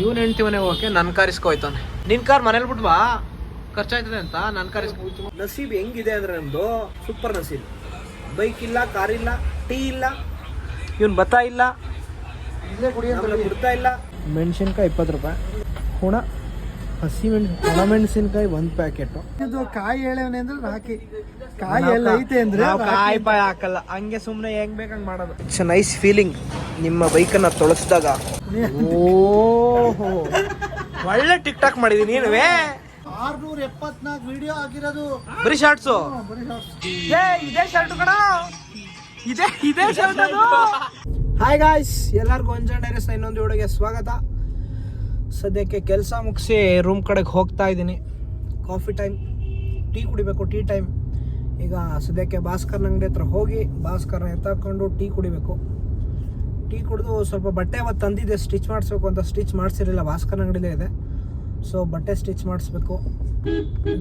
ಇವನ್ ಹೆಂಡ್ತಿ ಮನೆಗೆ ಹೋಗಕ್ಕೆ ನನ್ನ ಕಾರ್ ಇಸ್ಕೋಯ್ತಾನೆ. ನಿನ್ ಕಾರ್ ಮನೇಲಿ ಬಿಡ್ವಾ ಖರ್ಚಾಯ್ತದೆ ಅಂತ ನನ್ನ ಕಾರ್ ಇಸ್ಕೊ ನಸೀಬ್ ಹೆಂಗಿದೆ ಅಂದ್ರೆ ನಮ್ದು ಸೂಪರ್ ನಸೀಬ್. ಬೈಕ್ ಇಲ್ಲ ಕಾರ್ ಇಲ್ಲ ಟೀ ಇಲ್ಲ. ಇವನ್ ಬತ್ತಾ ಇಲ್ಲ. ಆಮೇಲೆ ಬಿಡ್ತಾ ಇಲ್ಲ. ಮೆಣಸಿನ್ಕಾಯಿ ಇಪ್ಪತ್ತು ರೂಪಾಯಿ. ಹುಣ. ಹಸಿ ಮೆಣಸು ಒಣ ಮೆಣಸಿನ್ಕಾಯಿ ಒಂದು ಪ್ಯಾಕೆಟ್ ಇದು ಕಾಯಿ ಹೇಳವನೆ ಅಂದ್ರೆ ಹಾಕಿ ಕಾಯಿ ಎಲ್ಲ ಐತೆ ಅಂದ್ರೆ ನಾವು ಕಾಯಿ ಪಾಯಿ ಹಾಕಲ್ಲ. ಹಂಗೆ ಸುಮ್ನೆ ಹೆಂಗ್ ಬೇಕಂಗ್ ಮಾಡೋದು. ಇಟ್ಸ್ ನೈಸ್ ಫೀಲಿಂಗ್ ನಿಮ್ಮ ಬೈಕನ್ನ ತೊಳಸಿದಾಗ. ಓಹೋ. ಒಳ್ಳೆ ಟಿಕ್ ಟಾಕ್ ಮಾಡಿದೀನಿ ನೀನುವೇ. ಆರ್ನೂರ ಎಪ್ಪತ್ನಾಲ್ಕು ವಿಡಿಯೋ ಆಗಿರೋದು. ಬರೀ ಶಾರ್ಟ್ಸು ಇದೇ ಶರ್ಟ್ ಕಣ. ಇದೇ ಇದೇ ಶರ್ಟ್ ಅದು. ಹಾಯ್ ಗಾಯ್ಸ್ ಎಲ್ಲರಿಗೂ ಒಂಜಾ ಡೈರೆಸ್ ಇನ್ನೊಂದು ವಿಡಿಯೋಗೆ ಸ್ವಾಗತ. ಸದ್ಯಕ್ಕೆ ಕೆಲಸ ಮುಗಿಸಿ ರೂಮ್ ಕಡೆಗೆ ಹೋಗ್ತಾ ಇದ್ದೀನಿ. ಕಾಫಿ ಟೈಮ್ ಟೀ ಕುಡಿಬೇಕು ಟೀ ಟೈಮ್ ಈಗ ಸದ್ಯಕ್ಕೆ ಭಾಸ್ಕರ್ನ ಅಂಗಡಿ ಹತ್ರ ಹೋಗಿ ಭಾಸ್ಕರ್ನ ಎತ್ತಾಕೊಂಡು ಟೀ ಕುಡಿಬೇಕು. ಟೀ ಕುಡಿದು ಸ್ವಲ್ಪ ಬಟ್ಟೆ ಅವತ್ತು ತಂದಿದ್ದೆ ಸ್ಟಿಚ್ ಮಾಡಿಸ್ಬೇಕು ಅಂತ ಸ್ಟಿಚ್ ಮಾಡಿಸಿರಲಿಲ್ಲ ಭಾಸ್ಕರ್ ಅಂಗಡಿಲೇ ಇದೆ. ಸೊ ಬಟ್ಟೆ ಸ್ಟಿಚ್ ಮಾಡಿಸ್ಬೇಕು.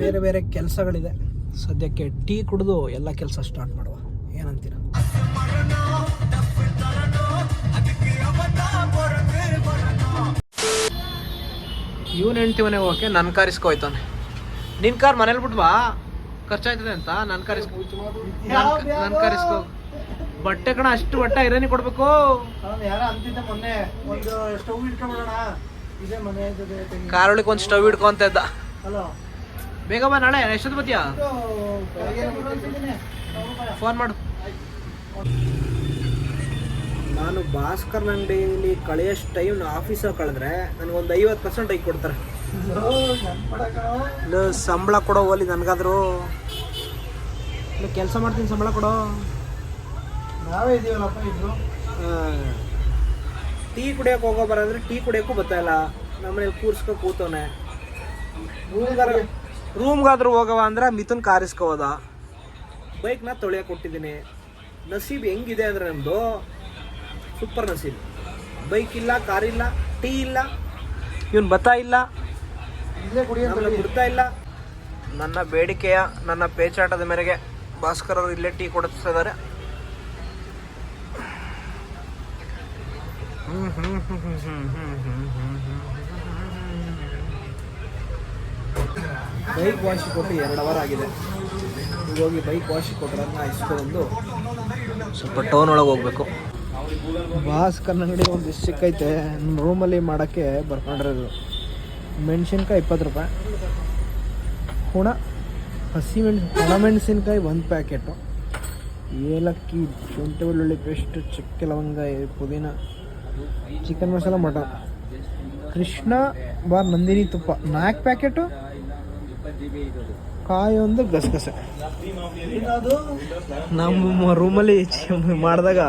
ಬೇರೆ ಬೇರೆ ಕೆಲಸಗಳಿದೆ. ಸದ್ಯಕ್ಕೆ ಟೀ ಕುಡಿದು ಎಲ್ಲ ಕೆಲಸ ಸ್ಟಾರ್ಟ್ ಮಾಡುವ. ಏನಂತೀರ? ಇವನ್ ಹೆಂಡ್ತಿ ಮನೆಗೆ ಹೋಗಕ್ಕೆ ನನ್ನ ಕಾರ್ ಇಸ್ಕೋಯ್ತಾನೆ ನಿನ್ ಕಾರ್ ಮನೇಲಿ ಬಿಡ್ವಾ ಖರ್ಚಾಯ್ತದೆ ಅಂತ ನನ್ನ ಕಾರ್ ಇಸ್ಕೊ. ನನ್ನ ಕಾರ್ ಇಸ್ಕೋ. ಬಟ್ಟೆ ಕಣ ಅಷ್ಟು ಬಟ್ಟೆ ಐರನಿ ಕೊಡ್ಬೇಕು. ಕಾರ್ ಒಳಗೆ ಅಂತಿದ್ದ ಮೊನ್ನೆ. ಒಂದು ಸ್ಟವ್ ಇಟ್ಕೊಂಡ್ಬಿಡೋಣ ಇದೇ ಮನೆ ಜೊತೆ ತೆಗಿ ಕಾರೊಳಗೆ ಒಂದು ಸ್ಟವ್ ಹಿಡ್ಕೊಂತ ಇದ್ದ. ಹಲೋ. ಬೇಗ ಬಾ ನಾಳೆ ಎಷ್ಟೊತ್ತು ಬತ್ತಿಯಾ ಫೋನ್ ಮಾಡು. ನಾನು ಭಾಸ್ಕರ್ ಅಂಗಡಿಯಲ್ಲಿ ಕಳೆಯೋಷ್ಟು ಟೈಮ್ ಆಫೀಸಲ್ಲಿ ಕಳೆದ್ರೆ ನನಗೊಂದು ಐವತ್ತು ಪರ್ಸೆಂಟ್ ಐಕ್ ಕೊಡ್ತಾರೆ. ಸಂಬಳ ಕೊಡೋ ಓಲಿ ನನಗಾದ್ರು. ಕೆಲಸ ಮಾಡ್ತೀನಿ ಸಂಬಳ ಕೊಡೋ. ನಾವೇ ಇದೀವಲ್ಲಪ್ಪ ಇದ್ರು ಟೀ ಕುಡಿಯೋಕೆ ಹೋಗೋ ಬರಂದ್ರೆ ಟೀ ಕುಡಿಯೋಕ್ಕೂ ಬರ್ತಾಯಿಲ್ಲ ನಮ್ಮನೇಲಿ ಕೂರ್ಸ್ಕೊ ಕೂತವನೆ. ರೂಮ್ಗಾರ ರೂಮ್ಗಾದ್ರೂ ಹೋಗವ ಅಂದ್ರೆ ಮಿಥುನ್ ಕಾರಿಸ್ಕೋದ ಬೈಕ್ನ ತೊಳೆಯೋಕೆ ಕೊಟ್ಟಿದ್ದೀನಿ. ನಸೀಬ್ ಹೆಂಗಿದೆ ಅಂದ್ರೆ ನಮ್ಮದು ಸೂಪರ್ ನಸೀಲ್ ಬೈಕ್ ಇಲ್ಲ ಕಾರ್ ಇಲ್ಲ ಟೀ ಇಲ್ಲ ಇವನ್ ಬತ್ತಾ ಇಲ್ಲ ಇಲ್ಲೇ ಕುಡಿ ಅಂತ ಬಿಡ್ತಾ ಇಲ್ಲ ನನ್ನ ಬೇಡಿಕೆಯ ನನ್ನ ಪೇಚಾಟದ ಮೇರೆಗೆ ಭಾಸ್ಕರ್ ಅವರು ಇಲ್ಲೇ ಟೀ ಕೊಡುತ್ತಿದ್ದಾರೆ ಇದ್ದಾರೆ ಬೈಕ್ ವಾಶ್ ಕೊಟ್ಟು ಎರಡು ಅವರ್ ಆಗಿದೆ ಹೋಗಿ ಬೈಕ್ ವಾಶ್ ಕೊಟ್ಟರೆ ಇಸ್ಕೊಂಡು ಸ್ವಲ್ಪ ಟೌನ್ ಒಳಗೆ ಹೋಗ್ಬೇಕು ಭಾಸ್ಕರ್ ಕನ್ನಂಗಡಿ ಒಂದು ಸಿಕ್ಕೈತೆ. ನಮ್ಮ ರೂಮಲ್ಲಿ ಮಾಡೋಕ್ಕೆ ಬರ್ಕೊಂಡಿರೋದು. ಮೆಣಸಿನ್ಕಾಯಿ ಇಪ್ಪತ್ತು ರೂಪಾಯಿ. ಹುಣ ಹಸಿ ಮೆಣಸು ಒಣ ಮೆಣಸಿನ್ಕಾಯಿ ಒಂದು ಪ್ಯಾಕೆಟು ಏಲಕ್ಕಿ ಶುಂಠಿ ಬೆಳ್ಳುಳ್ಳಿ ಪೇಸ್ಟ್ ಚಕ್ಕೆ ಲವಂಗ ಪುದೀನ chicken masala mutton Krishna bar Nandini ತುಪ್ಪ. ನಾಲ್ಕು ಪ್ಯಾಕೆಟು ಕಾಯಿ ಒಂದು ಗಸಗಸೆ. ನಮ್ಮ ರೂಮಲ್ಲಿ ಮಾಡಿದಾಗ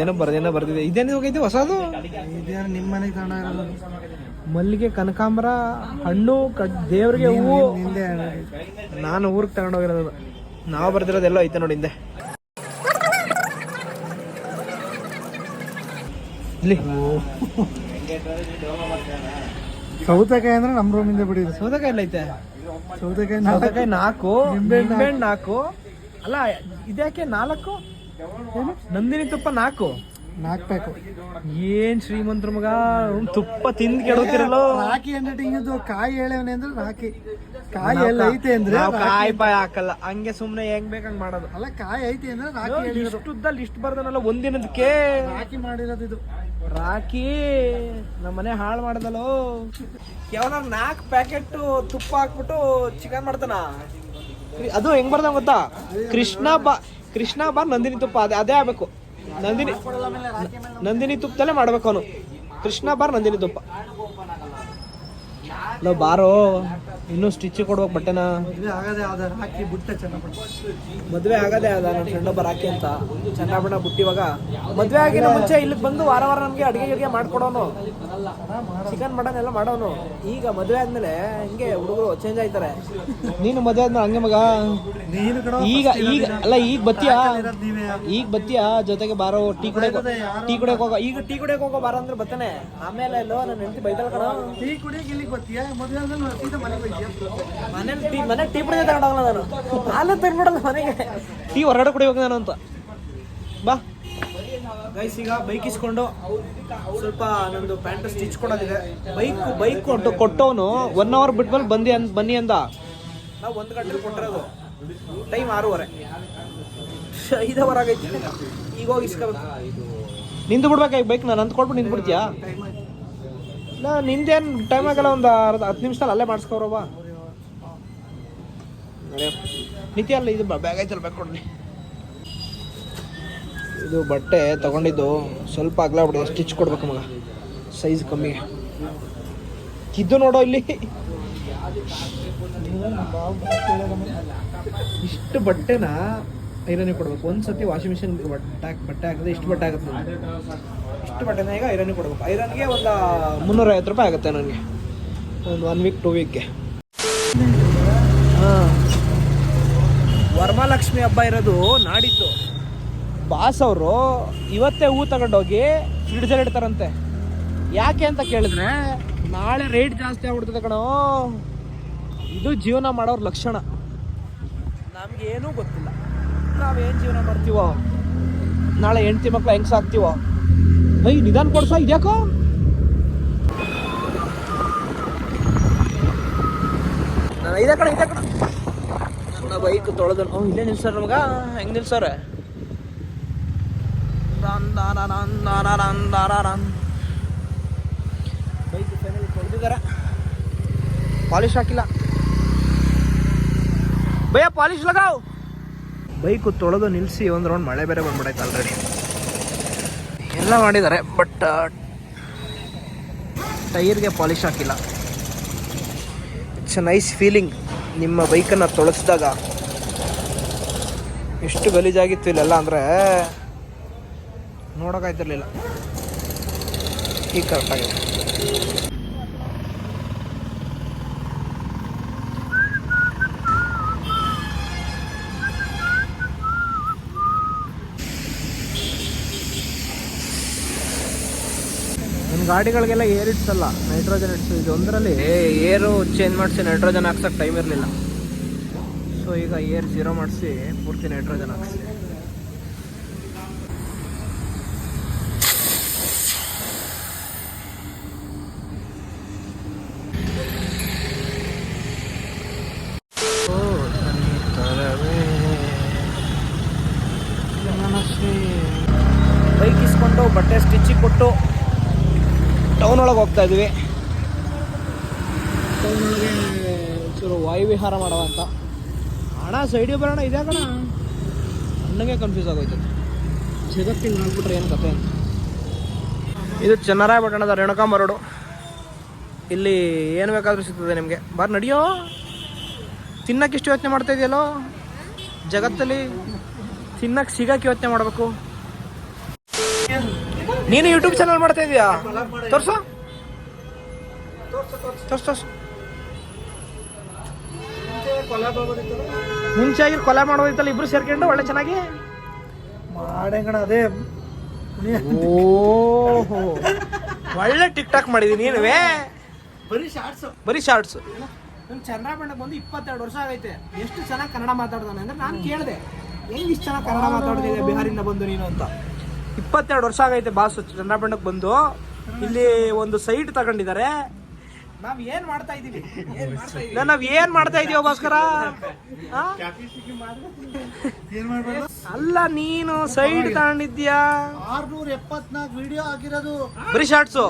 ಏನೋ ಬರ್ದೇನೋ ಬರ್ದಿದೆ. ಇದೇನು ಹೋಗೈತೆ ಹೊಸದು? ಇದೇನು ನಿಮ್ಮ ಮನೆಗೆ ತಗೊಂಡ ಮಲ್ಲಿಗೆ ಕನಕಾಂಬರ ಹಣ್ಣು ಕಡ್ ದೇವ್ರಿಗೆ ಹೂವು. ಹಿಂದೆ ನಾನು ಊರಿಗೆ ತಗೊಂಡೋಗಿರೋದು ನಾವು ಬರ್ದಿರೋದೆಲ್ಲ ಐತೆ ನೋಡಿ ಹಿಂದೆ. ಇಲ್ಲಿ. ಸೌತೆಕಾಯಿ ಅಂದ್ರೆ ನಮ್ಮ ರೂಮಿಂದ ಬಿಡಿದ್ರು ಸೌತೆಕಾಯಿ ಎಲ್ಲ ಐತೆ. ಸೌತೆಕಾಯಿ ಸೌತೆಕಾಯಿ ನಾಲ್ಕು ನಿಂಬೆಹಣ್ಣು ನಾಲ್ಕು. ಅಲ್ಲ ಇದ್ಯಾಕೆ ನಾಲ್ಕು? ನಂದಿನಿ ತುಪ್ಪ ನಾಲ್ಕು. ನಾಲ್ಕು ಪ್ಯಾಕು ಏನ್ ಶ್ರೀಮಂತ್ರ ಮಗ? ತುಪ್ಪ ತಿಂದ್ ಕೆಡೋತಿರಲ್ಲೋ. ಹಾಕಿ ಅಂದ್ರೆ ಹಿಂಗದು ಕಾಯಿ ಹೇಳವನೆ ಅಂದ್ರೆ ರಾಕಿ ಕಾಯಿ ಎಲ್ಲ ಐತೆ ಅಂದ್ರೆ ಕಾಯಿ ಪಾಯಿ ಹಾಕಲ್ಲ. ಹಂಗೆ ಸುಮ್ನೆ ಹೆಂಗ್ ಬೇಕಂಗ್ ಮಾಡೋದು. ಅಲ್ಲ ಕಾಯಿ ಐತೆ ಅಂದ್ರೆ ರಾಕಿ ಇಷ್ಟುದ್ದ ಇಷ್ಟು ಉದ್ದ ಲಿಸ್ಟ್ ಬರ್ದನಲ್ಲ ಒಂದಿನದಕ್ಕೆ. ರಾಕಿ ಮಾಡಿರೋದು ಇದು. ರಾಕಿ ನಮ್ಮ ಮನೆ ಹಾಳು ಮಾಡ್ದಲ್ಲೋ. ಯಾವನ ನಾಲ್ಕು ಪ್ಯಾಕೆಟ್ ತುಪ್ಪ ಹಾಕ್ಬಿಟ್ಟು ಚಿಕನ್ ಮಾಡ್ತಾನ. ಅದು ಹೆಂಗ್ ಬರ್ದ ಗೊತ್ತಾ? ಕೃಷ್ಣ ಬಾ ಕೃಷ್ಣ ಬಾ, ನಂದಿನಿ ತುಪ್ಪ, ಅದೇ ಅದೇ ಆಗ್ಬೇಕು. ನಂದಿನಿ ನಂದಿನಿ ತುಪ್ಪದಲ್ಲೇ ಮಾಡ್ಬೇಕು ಅವನು. ಕೃಷ್ಣ ಬಾರ್ ನಂದಿನಿ ತುಪ್ಪ. ಲೋ ಬಾರೋ. ಇನ್ನೂ ಸ್ಟಿಚ್ ಕೊಡ್ಬೇಕು ಬಟ್ಟೆನ. ಮದ್ವೆ ಆಗದೆ ಆದ ರಾಕಿ ಬಿಟ್ಟ ಚೆನ್ನಪಟ್ಟ ಮದ್ವೆ ಆಗದೆ ನನ್ನ ಫ್ರೆಂಡ್ ಒಬ್ಬರು ಹಾಕಿ ಅಂತ. ಬುಟ್ಟಿ ಬುಟ್ಟಿವಾಗ. ಮದ್ವೆ ಆಗಿನ ಮುಂಚೆ ಇಲ್ಲಿಗೆ ಬಂದು ವಾರ ವಾರ ನಮ್ಗೆ ಅಡಿಗೆ ಗಿಡಿಗೆ ಮಾಡ್ಕೊಡೋನು. ಚಿಕನ್ ಮಟನ್ ಎಲ್ಲ ಮಾಡೋನು. ಈಗ ಮದ್ವೆ ಆದ್ಮೇಲೆ ಹಿಂಗೆ ಹುಡುಗರು ಚೇಂಜ್ ಆಯ್ತಾರೆ. ನೀನು ಮದ್ವೆ ಆದ್ಮೇಲೆ ಹಂಗೆ ಮಗ? ಈಗ ಈಗ ಅಲ್ಲ ಈಗ ಬತ್ತಿಯಾ ಈಗ ಬತ್ತಿಯಾ ಜೊತೆಗೆ ಬಾರೋ ಟೀ ಕುಡಿಯೋ ಟೀ ಕುಡಿಯೋಕೆ ಹೋಗೋ ಈಗ ಟೀ ಕುಡಿಯೋಕೆ ಹೋಗೋ ಬಾರ ಅಂದ್ರೆ ಬರ್ತಾನೆ ಆಮೇಲೆ ಎಲ್ಲೋ ನನ್ನ ಹೆಂಡತಿ ಬೈತಾಳ ಕಣ. ಟೀ ಕುಡಿಯೋಕೆ ಇಲ್ಲಿಗೆ ಬರ್ತೀಯಾ ಮನೇಲಿ ಟೀ ಮನೆ ಟೀ ಕುಡಿಯೋದು ತಗೊಂಡೋಗಲ್ಲ ನಾನು. ಹಾಲು ತಂದ್ಬಿಡಲ್ಲ ಮನೆಗೆ. ಟೀ ಹೊರಗಡೆ ಕುಡಿಬೇಕು ನಾನು ಅಂತ. ಬಾ. ಗೈಸ್ ಈಗ ಬೈಕ್ ಇಸ್ಕೊಂಡು ಸ್ವಲ್ಪ ನಂದು ಪ್ಯಾಂಟ್ ಸ್ಟಿಚ್ ಕೊಡೋದಿದೆ. ಬೈಕ್ ಬೈಕ್ ಕೊಟ್ಟು ಕೊಟ್ಟವನು ಒನ್ ಅವರ್ ಬಿಟ್ಮೇಲೆ ಬಂದಿ ಅಂದ್ ಬನ್ನಿ ಅಂದ. ನಾವು ಒಂದು ಗಂಟೆ ಕೊಟ್ಟಿರೋದು. ಟೈಮ್ ಆರೂವರೆ. ಐದು ಅವರ್ ಆಗೈತಿ. ಈಗ ಹೋಗಿ ಇಸ್ಕೋಬೇಕು. ನಿಂದು ಬಿಡ್ಬೇಕಾಗಿ ಬೈಕ್ ನಾನು ಅಂತ ಕೊಟ್ಬಿಟ್ಟು ನಿಂದು ಬಿಡ್ತೀಯಾ ಇಲ್ಲ ನಿಂದೇನು ಟೈಮ್ ಆಗಲ್ಲ, ಒಂದು ಅರ್ಧ, ಹತ್ತು ನಿಮಿಷದಲ್ಲಿ ಅಲ್ಲೇ ಮಾಡಿಸ್ಕೋರವ್ವ ನಿತ್ಯ ಅಲ್ಲ ಇದು ಬ್ಯಾಗ್ ಐತಲ್ಲ, ಬ್ಯಾಗ್ ಕೊಡ್ಲಿ ಇದು ಬಟ್ಟೆ ತಗೊಂಡಿದ್ದು, ಸ್ವಲ್ಪ ಅಗ್ಲಾಬಿಡಿದೆ ಸ್ಟಿಚ್ ಕೊಡ್ಬೇಕು ಮಗ. ಸೈಜ್ ಕಮ್ಮಿ. ಕಿದ್ದು ನೋಡೋ ಇಲ್ಲಿ. ಇಷ್ಟು ಬಟ್ಟೆನ? ಐರನ್ಗೆ ಕೊಡ್ಬೇಕು. ಒಂದು ಸತಿ ವಾಷಿಂಗ್ ಮಿಷಿನ್ ಬಟ್ಟೆ ಬಟ್ಟೆ ಹಾಕಿದ್ರೆ ಇಷ್ಟು ಬಟ್ಟೆ ಆಗುತ್ತೆ ಇಷ್ಟು ಬಟ್ಟೆನ ಈಗ ಐರನ್ಗೆ ಕೊಡ್ಬೇಕು. ಐರನ್ಗೆ ಒಂದು ಮುನ್ನೂರೈವತ್ತು ರೂಪಾಯಿ ಆಗುತ್ತೆ ನನಗೆ. ಒಂದು ಒನ್ ವೀಕ್ ಟು ವೀಕ್ಗೆ ಹಾಂ. ಹಬ್ಬ ಇರೋದು ನಾಡಿದ್ದು. ಬಾಸ್ ಅವರು ಇವತ್ತೇ ಹೂ ತಗೊಂಡೋಗಿ ಫ್ರಿಡ್ಜಲ್ಲಿ ಇಡ್ತಾರಂತೆ. ಯಾಕೆ ಅಂತ ಕೇಳಿದ್ರೆ, ನಾಳೆ ರೇಟ್ ಜಾಸ್ತಿ ಆಗ್ಬಿಡ್ತದೆ ಕಣೋ. ಇದು ಜೀವನ ಮಾಡೋರ ಲಕ್ಷಣ. ನಮ್ಗೆ ಏನೂ ಗೊತ್ತಿಲ್ಲ. ನಾವೇನು ಜೀವನ ಮಾಡ್ತೀವೋ? ನಾಳೆ ಹೆಂಡ್ತಿ ಮಕ್ಳು ಹೆಂಗೆ ಸಾಕ್ತೀವೋ? ಐ ನಿಧಾನ ಕೊಡ್ಸ ಇದ್ಯಾಕೋ ನಾನು ಇದೇ ಕಡೆ ಇದೇ ಕಡೆ ನನ್ನ ಬೈಕ್ ತೊಳೆದ ಹ್ಞೂ ಇಲ್ಲೇ ನಿಲ್ಸರ್ ನಮಗ ಹೆಂಗೆ ನಿಲ್ಸಾರ ಬೈಕ್ ತೊಳೆದಿದ್ದಾರೆ ಪಾಲಿಶ್ ಹಾಕಿಲ್ಲ ಭಯ ಪಾಲಿಶ್ ಲಗಾವ್ ಬೈಕು ತೊಳೆದು ನಿಲ್ಲಿಸಿ ಒಂದು ರೌಂಡ್ ಮಳೆ ಬೇರೆ ಬಂದ್ಬಿಡೈತೆ ಆಲ್ರೆಡಿ ಎಲ್ಲ ಮಾಡಿದ್ದಾರೆ ಬಟ್ ಟೈರ್ಗೆ ಪಾಲಿಶ್ ಹಾಕಿಲ್ಲ. ಇಟ್ಸ್ ಅ ನೈಸ್ ಫೀಲಿಂಗ್ ನಿಮ್ಮ ಬೈಕನ್ನು ತೊಳಸಿದಾಗ ಎಷ್ಟು ಗಲೀಜಾಗಿತ್ತು ಇಲ್ಲೆಲ್ಲ ಅಂದರೆ ನೋಡೋಕ್ಕಾಯ್ತಿರ್ಲಿಲ್ಲ ಈಗ ಕರೆಕ್ಟಾಗಿದೆ. ಗಾಡಿಗಳಿಗೆಲ್ಲ ಏರ್ ಇಟ್ಸಲ್ಲ ನೈಟ್ರೋಜನ್ ಇಟ್ಸ್ ಇದು ಒಂದರಲ್ಲಿ. ಏರು ಚೇಂಜ್ ಮಾಡಿಸಿ ನೈಟ್ರೋಜನ್ ಹಾಕ್ಸಕ್ಕೆ ಟೈಮ್ ಇರಲಿಲ್ಲ. ಸೊ ಈಗ ಏರ್ ಜೀರೋ ಮಾಡಿಸಿ ಪೂರ್ತಿ ನೈಟ್ರೋಜನ್ ಹಾಕ್ಸಿ ಬೈಕ್ ಇಸ್ಕೊಂಡು ಬಟ್ಟೆ ಸ್ಟಿಚಿಗೆ ಕೊಟ್ಟು ಟೌನ್ ಒಳಗೆ ಹೋಗ್ತಾ ಇದ್ವಿ. ಚೂರು ವಾಯುವಿಹಾರ ಮಾಡವ ಅಂತ. ಹಣ, ಸೈಡಿಗೆ ಬರೋಣ, ಇದೆ ಕಣ. ನನಗೆ ಕನ್ಫ್ಯೂಸ್ ಆಗೋಯ್ತು. ಜಗತ್ತಿಗೆ ನೋಡ್ಬಿಟ್ರೆ ಏನು ಕತೆ ಅಂತ. ಇದು ಚನ್ನರಾಯಪಟ್ಟಣದ ರೇಣುಕಾ ರೋಡು. ಇಲ್ಲಿ ಏನು ಬೇಕಾದರೂ ಸಿಗ್ತದೆ ನಿಮಗೆ. ಬಾರ್ ನಡಿಯೋ. ತಿನ್ನಕ್ಕೆ ಇಷ್ಟು ಯೋಚನೆ ಮಾಡ್ತಾ ಇದೆಯಲ್ಲೋ? ಜಗತ್ತಲ್ಲಿ ತಿನ್ನಕ್ಕೆ ಸಿಗಕ್ಕೆ ಯೋಚನೆ ಮಾಡಬೇಕು. ನೀನು ಯೂಟ್ಯೂಬ್ ಚಾನಲ್ ಮಾಡ್ತಾ ಇದೀಯಾ? ತೋರ್ಸು. ತೋರ್ಸು ತೋರ್ಸು ಮುಂಚೆ ಆಗಿ ಕೊಲೆ ಮಾಡೋದಿತ್ತಲ್ಲ ಇಬ್ರು ಸೇರ್ಕೊಂಡು ಒಳ್ಳೆ ಚೆನ್ನಾಗಿ? ಮಾಡಂಗಣ ಅದೇ. ಓಹೋ. ಒಳ್ಳೆ ಟಿಕ್ ಟಾಕ್ ಮಾಡಿದೀನಿ ನೀನುವೇ? ಬರೀ ಶಾರ್ಟ್ಸ್ ಬರೀ ಶಾರ್ಟ್ಸ್ ನನ್ನ ಚಂದ್ರಬಣ್ಣಕ್ಕೆ ಬಂದು ಇಪ್ಪತ್ತೆರಡು ವರ್ಷ ಆಗೈತೆ. ಎಷ್ಟು ಚೆನ್ನಾಗಿ ಕನ್ನಡ ಮಾತಾಡ್ದಾನೆ ಅಂದ್ರೆ ನಾನು ಕೇಳಿದೆ. ಹೆಂಗ್ ಇಷ್ಟು ಚೆನ್ನಾಗಿ ಕನ್ನಡ ಮಾತಾಡ್ತಿದ್ದೆ ಬಿಹಾರಿಂದ ಬಂದು ನೀನು ಅಂತ. ಇಪ್ಪತ್ತೆರಡು ವರ್ಷ ಆಗೈತೆ ಬಾಸು ಚಂದ್ರಬಣ್ಣಕ್ಕೆ ಬಂದು. ಇಲ್ಲಿ ಒಂದು ಸೈಟ್ ತಗೊಂಡಿದ್ದಾರೆ. ನಾವ್ ಏನ್ ಮಾಡ್ತಾ ಇದೀವಿ? ನಾವ್ ಏನ್ ಮಾಡ್ತಾ ಇದೀವ ಭಾಸ್ಕರ ಅಲ್ಲ ನೀನು ಸೈಡ್ ತಗೊಂಡಿದ್ಯಾ ಆರ್ನೂರ ಎಪ್ಪತ್ನಾಲ್ಕು ವಿಡಿಯೋ ಆಗಿರೋದು ಬರೀ ಶಾರ್ಟ್ಸು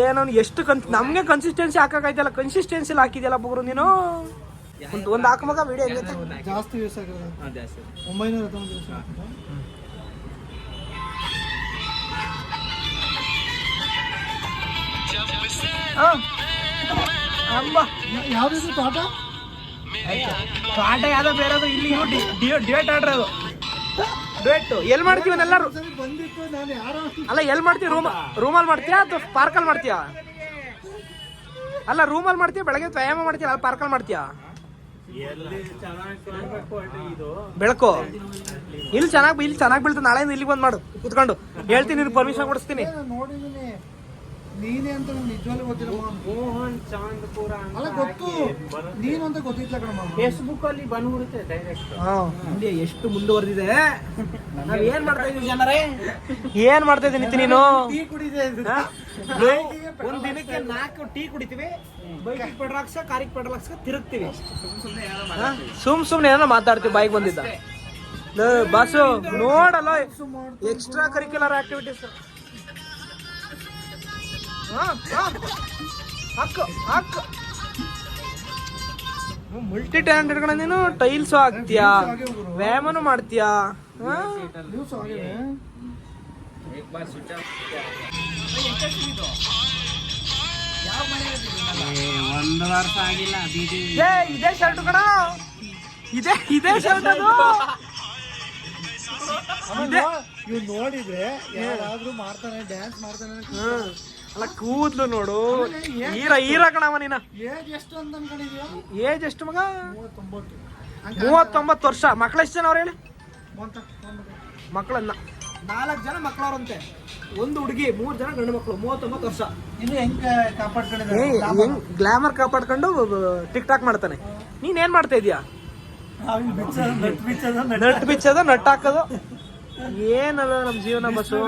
ಏನೋ ಎಷ್ಟು ಕನ್ ನಮ್ಗೆ ಕನ್ಸಿಸ್ಟೆನ್ಸಿ ಹಾಕಕ್ಕಾಯ್ತಲ್ಲ ಕನ್ಸಿಸ್ಟೆನ್ಸಿ ಹಾಕಿದ್ಯಲ್ಲ ಬಗ್ರು ನೀನು? ಒಂದು ಒಂದು ಹಾಕಮಗ ವಿಡಿಯೋ ಜಾಸ್ತಿ ವ್ಯೂಸ್ ಆಗಿರೋದು ಒಂಬೈನೂರ ಹತ್ತೊಂಬತ್ತು ಅಮ್ಮ, ಯಾ- ಯಾವ್ದಿದು ತೋಟ? ಪಾಠ ಯಾವ್ದೋ ಬೇರೆದು ಇಲ್ಲಿ ಡಿವೇಟ್ ಆಡ್ರಿ ಅದು ಡಿವೇಟ್ ಎಲ್ಲಿ ಮಾಡ್ತೀವಿ ಎಲ್ಲರೂ ಅಲ್ಲ ಎಲ್ಲಿ ಮಾಡ್ತೀವಿ? ರೂಮ್ ರೂಮಲ್ಲಿ ಮಾಡ್ತೀಯಾ ಅಥವಾ ಪಾರ್ಕಲ್ಲಿ ಮಾಡ್ತೀಯಾ? ಅಲ್ಲ, ರೂಮಲ್ಲಿ ಮಾಡ್ತೀಯಾ? ಬೆಳಗ್ಗೆ ವ್ಯಾಯಾಮ ಮಾಡ್ತೀಯ? ಅಲ್ಲ, ಪಾರ್ಕಲ್ಲಿ ಮಾಡ್ತೀಯಾ? ಬೆಳಕು. ಇಲ್ಲಿ ಚೆನ್ನಾಗಿ ಇಲ್ಲಿ ಚೆನ್ನಾಗಿ ಬೀಳ್ತು ನಾಳೆ ಇಲ್ಲಿಗೆ ಬಂದು ಮಾಡು. ಕುತ್ಕೊಂಡು. ಹೇಳ್ತೀನಿ ಪರ್ಮಿಷನ್ ಕೊಡಿಸ್ತೀನಿ. ನೀನೇ ಅಂತ ನಿಜವಾಗ್ಲೂ ಗೊತ್ತಿಲ್ಲ ಮೋಹನ್ ಮೋಹನ್ ಚಾಂದ್ಪುರ ಅಲ್ಲ ಗೊತ್ತು. ನೀನು ಅಂತ ಗೊತ್ತಿಲ್ಲ ಕಣ ಮಾಮ. ಫೇಸ್ಬುಕ್ ಅಲ್ಲಿ ಬಂದ್ಬಿಡುತ್ತೆ ಡೈರೆಕ್ಟ್ ಇಂಡಿಯಾ ಎಷ್ಟು ಮುಂದುವರೆದಿದೆ? ನಾವ್ ಏನ್ ಮಾಡ್ತಾ ಇದೀವಿ ಜನರೇ? ಏನ್ ಮಾಡ್ತಾ ಇದ್ದೀನಿ ನೀನು? ಟೀ ಕುಡಿದೆ? ಒಂದ್ ದಿನಕ್ಕೆ ನಾಲ್ಕು ಟೀ ಕುಡಿತೀವಿ. ಬೈಕ್ ಪೆಟ್ರೋಲ್ ಹಾಕ್ಸ ಕಾರಿಗೆ ಪೆಟ್ರೋಲ್ ಹಾಕ್ಸ ತಿರುಗ್ತೀವಿ? ಸುಮ್ ಸುಮ್ನೆ ಏನೋ ಮಾತಾಡ್ತೀವಿ ಬೈಕ್ ಬಂದಿದ್ದ. ಬಸ್ ಬಾಸು ನೋಡಲ್ಲ ಎಕ್ಸ್ಟ್ರಾ ಕರಿಕ್ಯುಲರ್ ಆಕ್ಟಿವಿಟೀಸ್ ಹಾಕು ಹಾಕು. ಮಲ್ಟಿ ಟ್ಯಾಲೆಂಟೆಡ್ ಕಣ ನೀನು ಟೈಲ್ಸ್ ಹಾಕ್ತೀಯಾ? ವ್ಯಾಯಾಮನು ಮಾಡ್ತೀಯಾ? ಒಂದು ವರ್ಷ ಆಗಿಲ್ಲ ಏ ಇದೇ ಶರ್ಟ್ ಕಣ. ಇದೇ ಇದೇ ಶರ್ಟ್ ಅದು. ಇವ್ ನೋಡಿದ್ರೆ ಯಾರಾದ್ರೂ ಮಾಡ್ತಾನೆ ಡ್ಯಾನ್ಸ್ ಮಾಡ್ತಾನೆ. ಅಲ್ಲ ಕೂದ್ಲು ನೋಡು. ಈರ ಈರ ಕಣವ ನೀನ. ಏಜ್ ಎಷ್ಟು ಅಂತ ಅನ್ಕೊಂಡಿದ್ಯಾ? ಏಜ್ ಎಷ್ಟು ಮಗ? ಮೂವತ್ತೊಂಬತ್ತು. ವರ್ಷ. ಮಕ್ಳು ಎಷ್ಟು ಜನ ಅವ್ರು ಹೇಳಿ? ಮಕ್ಕಳನ್ನ ನಾಲ್ಕು ಜನ ಮಕ್ಕಳವ್ರಂತೆ ಒಂದು ಹುಡುಗಿ ಮೂರು ಜನ ಗಂಡು ಮಕ್ಕಳು ಮೂವತ್ತೊಂಬತ್ತು ವರ್ಷ. ಇನ್ನು ಹೆಂಗ್ ಕಾಪಾಡ್ಕೊಂಡಿದ್ದಾರೆ? ಗ್ಲಾಮರ್ ಕಾಪಾಡ್ಕೊಂಡು ಟಿಕ್ ಟಾಕ್ ಮಾಡ್ತಾನೆ. ನೀನ್ ಏನ್ ಮಾಡ್ತಾ ಇದೀಯಾ? ನಟ್ ಬಿಚ್ಚದ ನಟ್ ಹಾಕೋದು. ಏನಲ್ಲ ನಮ್ ಜೀವನ ಬಸ್ಸು